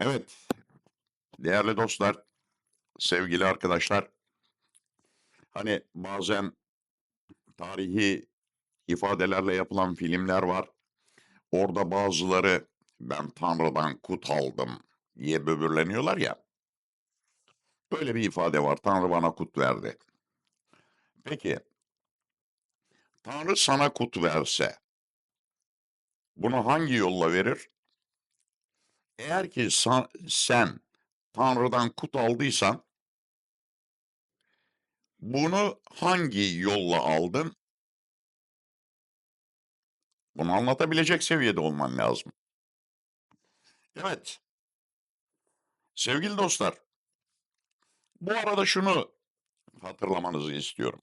Evet, değerli dostlar, sevgili arkadaşlar, hani bazen tarihi ifadelerle yapılan filmler var. Orada bazıları ben Tanrı'dan kut aldım diye böbürleniyorlar ya. Böyle bir ifade var. Tanrı bana kut verdi. Peki, Tanrı sana kut verse, bunu hangi yolla verir? Eğer ki sen Tanrı'dan kut aldıysan, bunu hangi yolla aldın? Bunu anlatabilecek seviyede olman lazım. Evet, sevgili dostlar, bu arada şunu hatırlamanızı istiyorum.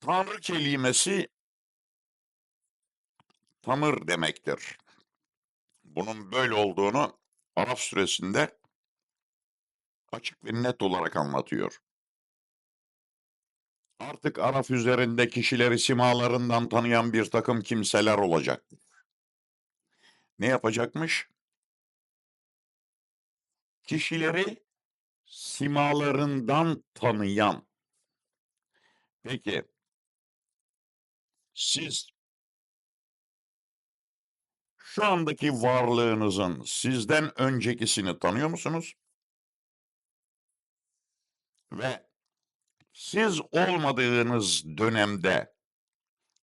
Tanrı kelimesi tanır demektir. Bunun böyle olduğunu Araf suresinde açık ve net olarak anlatıyor. Artık Araf üzerinde kişileri simalarından tanıyan bir takım kimseler olacak. Ne yapacakmış? Kişileri simalarından tanıyan. Peki, siz şu andaki varlığınızın sizden öncekisini tanıyor musunuz? Ve siz olmadığınız dönemde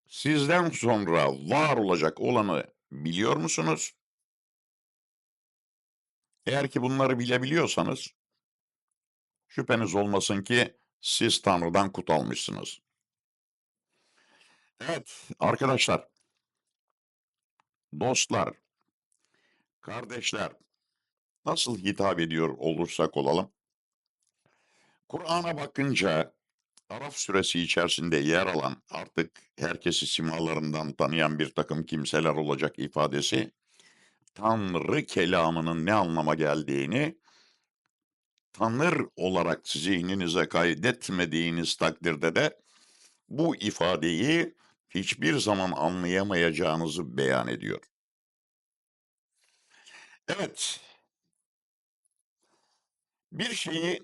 sizden sonra var olacak olanı biliyor musunuz? Eğer ki bunları bilebiliyorsanız şüpheniz olmasın ki siz Tanrı'dan kut almışsınız. Evet arkadaşlar, dostlar, kardeşler nasıl hitap ediyor olursak olalım? Kur'an'a bakınca Araf suresi içerisinde yer alan artık herkesi simalarından tanıyan bir takım kimseler olacak ifadesi Tanrı kelamının ne anlama geldiğini tanır olarak zihninize kaydetmediğiniz takdirde de bu ifadeyi hiçbir zaman anlayamayacağınızı beyan ediyor. Evet, bir şeyi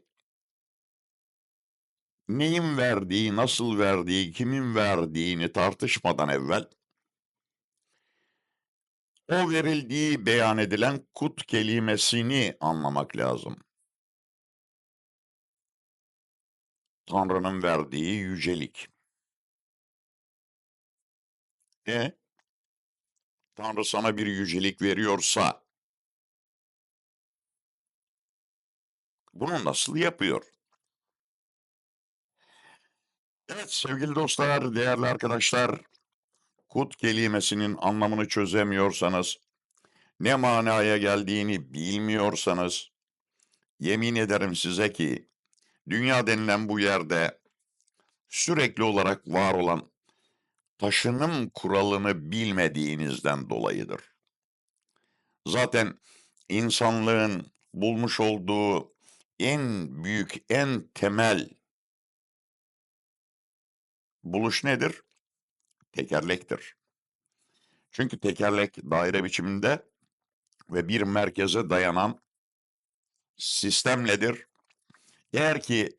neyin verdiği, nasıl verdiği, kimin verdiğini tartışmadan evvel o verildiği beyan edilen kut kelimesini anlamak lazım. Tanrı'nın verdiği yücelik. E, Tanrı sana bir yücelik veriyorsa bunu nasıl yapıyor? Evet sevgili dostlar, değerli arkadaşlar, kut kelimesinin anlamını çözemiyorsanız, ne manaya geldiğini bilmiyorsanız, yemin ederim size ki dünya denilen bu yerde sürekli olarak var olan taşınım kuralını bilmediğinizden dolayıdır. Zaten insanlığın bulmuş olduğu en büyük, en temel buluş nedir? Tekerlektir. Çünkü tekerlek daire biçiminde ve bir merkeze dayanan sistemledir. Eğer ki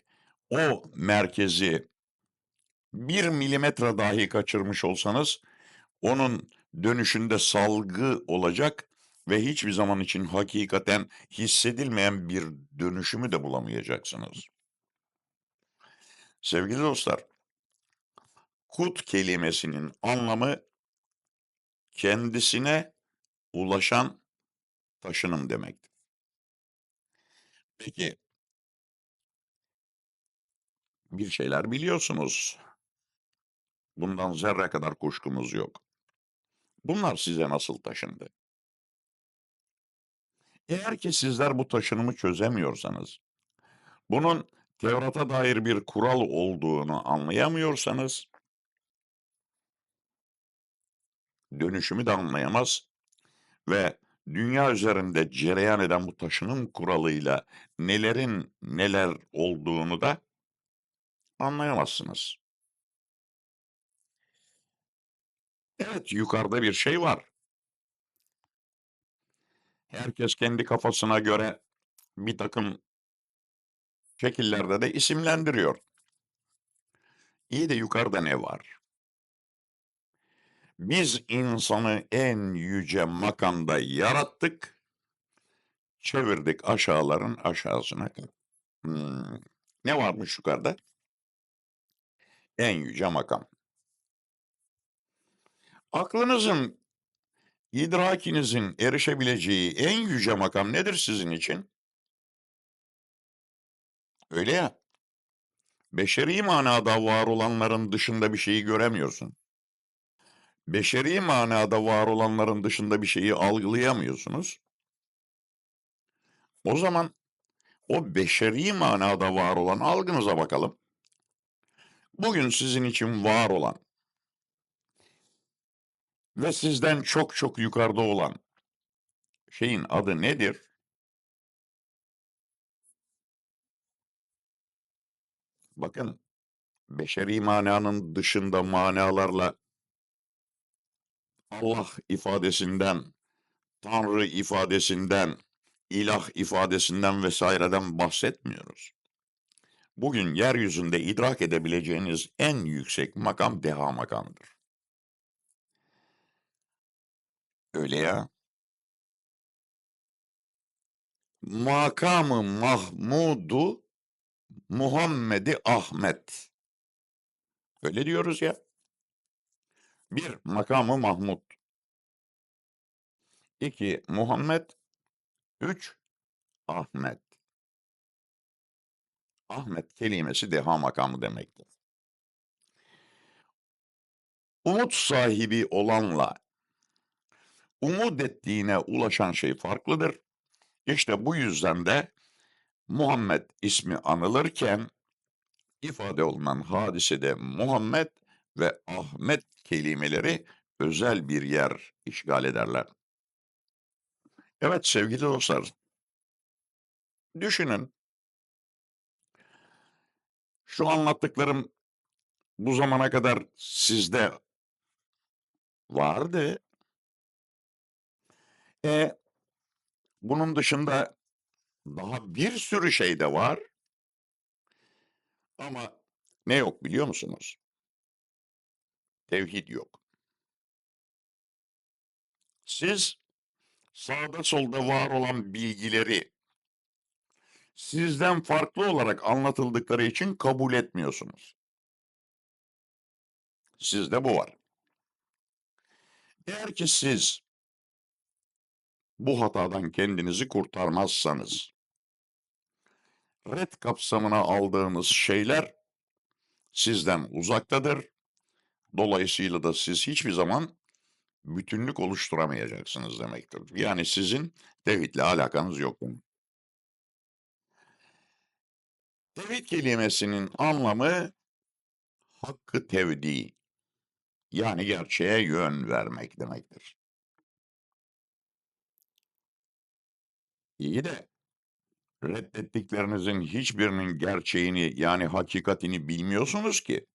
o merkezi bir milimetre dahi kaçırmış olsanız onun dönüşünde salgı olacak ve hiçbir zaman için hakikaten hissedilmeyen bir dönüşümü de bulamayacaksınız. Sevgili dostlar, kut kelimesinin anlamı kendisine ulaşan taşınım demektir. Peki, bir şeyler biliyorsunuz. Bundan zerre kadar kuşkumuz yok. Bunlar size nasıl taşındı? Eğer ki sizler bu taşınımı çözemiyorsanız, bunun Tevrat'a dair bir kural olduğunu anlayamıyorsanız, dönüşümü de anlayamaz ve dünya üzerinde cereyan eden bu taşınım kuralıyla nelerin neler olduğunu da anlayamazsınız. Evet, yukarıda bir şey var. Herkes kendi kafasına göre birtakım şekillerde de isimlendiriyor. İyi de yukarıda ne var? Biz insanı en yüce makamda yarattık, çevirdik aşağıların aşağısına. Hımm. Ne varmış yukarıda? En yüce makam. Aklınızın, idrakinizin erişebileceği en yüce makam nedir sizin için? Öyle ya. Beşeri manada var olanların dışında bir şeyi göremiyorsun. Beşeri manada var olanların dışında bir şeyi algılayamıyorsunuz. O zaman o beşeri manada var olan algınıza bakalım. Bugün sizin için var olan ve sizden çok çok yukarıda olan şeyin adı nedir? Bakın, beşeri mananın dışında manalarla Allah ifadesinden, Tanrı ifadesinden, ilah ifadesinden vs.den bahsetmiyoruz. Bugün yeryüzünde idrak edebileceğiniz en yüksek makam deha makamıdır. Öyle ya. Makamı Mahmudu Muhammed'i Ahmet. Öyle diyoruz ya. 1 makamı Mahmud. 2 Muhammed. 3 Ahmet. Ahmet kelimesi deha makamı demektir. Umut sahibi olanla umut ettiğine ulaşan şey farklıdır. İşte bu yüzden de Muhammed ismi anılırken ifade olunan hadisede Muhammed ve Ahmet kelimeleri özel bir yer işgal ederler. Evet sevgili dostlar. Düşünün. Şu anlattıklarım bu zamana kadar sizde vardı. E, bunun dışında daha bir sürü şey de var. Ama ne yok biliyor musunuz? Tevhid yok. Siz sağda solda var olan bilgileri sizden farklı olarak anlatıldıkları için kabul etmiyorsunuz. Sizde bu var. Eğer ki siz bu hatadan kendinizi kurtarmazsanız red kapsamına aldığınız şeyler sizden uzaktadır. Dolayısıyla da siz hiçbir zaman bütünlük oluşturamayacaksınız demektir. Yani sizin tevhidle alakanız yok. Tevhid kelimesinin anlamı hakkı tevdi yani gerçeğe yön vermek demektir. İyi de reddettiklerinizin hiçbirinin gerçeğini yani hakikatini bilmiyorsunuz ki.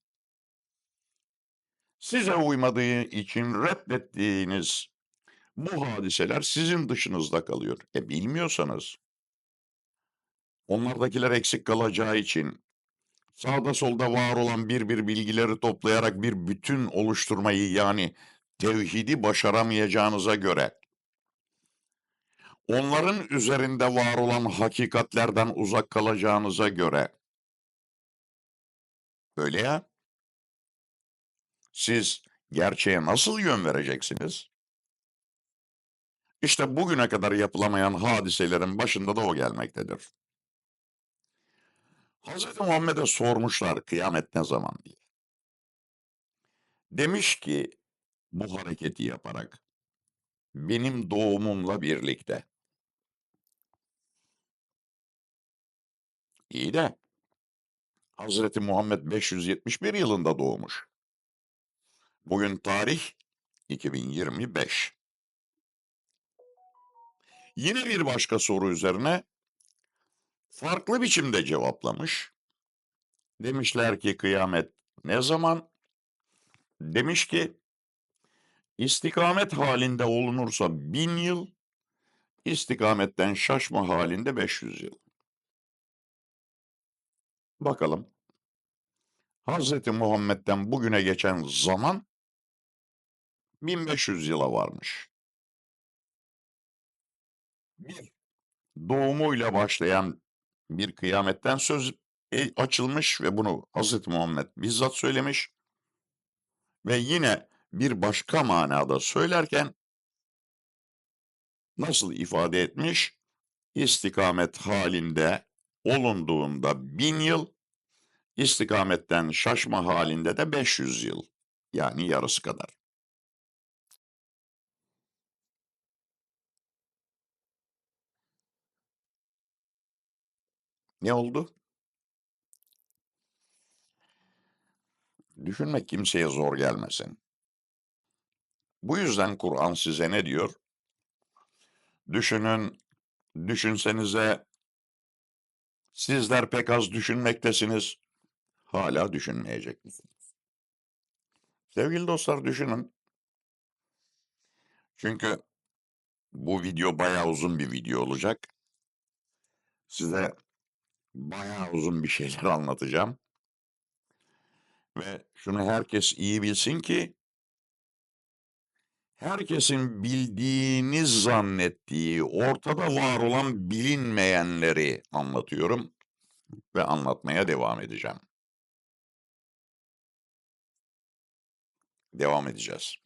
Size uymadığı için reddettiğiniz bu hadiseler sizin dışınızda kalıyor. E bilmiyorsanız onlardakiler eksik kalacağı için sağda solda var olan bir bir bilgileri toplayarak bir bütün oluşturmayı yani tevhidi başaramayacağınıza göre onların üzerinde var olan hakikatlerden uzak kalacağınıza göre öyle ya siz gerçeğe nasıl yön vereceksiniz? İşte bugüne kadar yapılamayan hadiselerin başında da o gelmektedir. Hz. Muhammed'e sormuşlar kıyamet ne zaman diye. Demiş ki bu hareketi yaparak benim doğumumla birlikte. İyi de Hazreti Muhammed 571 yılında doğmuş. Bugün tarih 2025. Yine bir başka soru üzerine farklı biçimde cevaplamış. Demişler ki kıyamet ne zaman? Demiş ki istikamet halinde olunursa bin yıl, İstikametten şaşma halinde 500 yıl. Bakalım. Hazreti Muhammed'den bugüne geçen zaman 1500 yıla varmış. Bir doğumuyla başlayan bir kıyametten söz e, açılmış ve bunu Hazreti Muhammed bizzat söylemiş. Ve yine bir başka manada söylerken nasıl ifade etmiş? İstikamet halinde olunduğunda bin yıl, istikametten şaşma halinde de 500 yıl. Yani yarısı kadar. Ne oldu? Düşünmek kimseye zor gelmesin. Bu yüzden Kur'an size ne diyor? Düşünün, düşünsenize sizler pek az düşünmektesiniz. Hala düşünmeyecek misiniz? Sevgili dostlar düşünün. Çünkü bu video bayağı uzun bir video olacak. Size bayağı uzun bir şeyler anlatacağım. Ve şunu herkes iyi bilsin ki herkesin bildiğini zannettiği, ortada var olan bilinmeyenleri anlatıyorum ve anlatmaya devam edeceğim. Devam edeceğiz.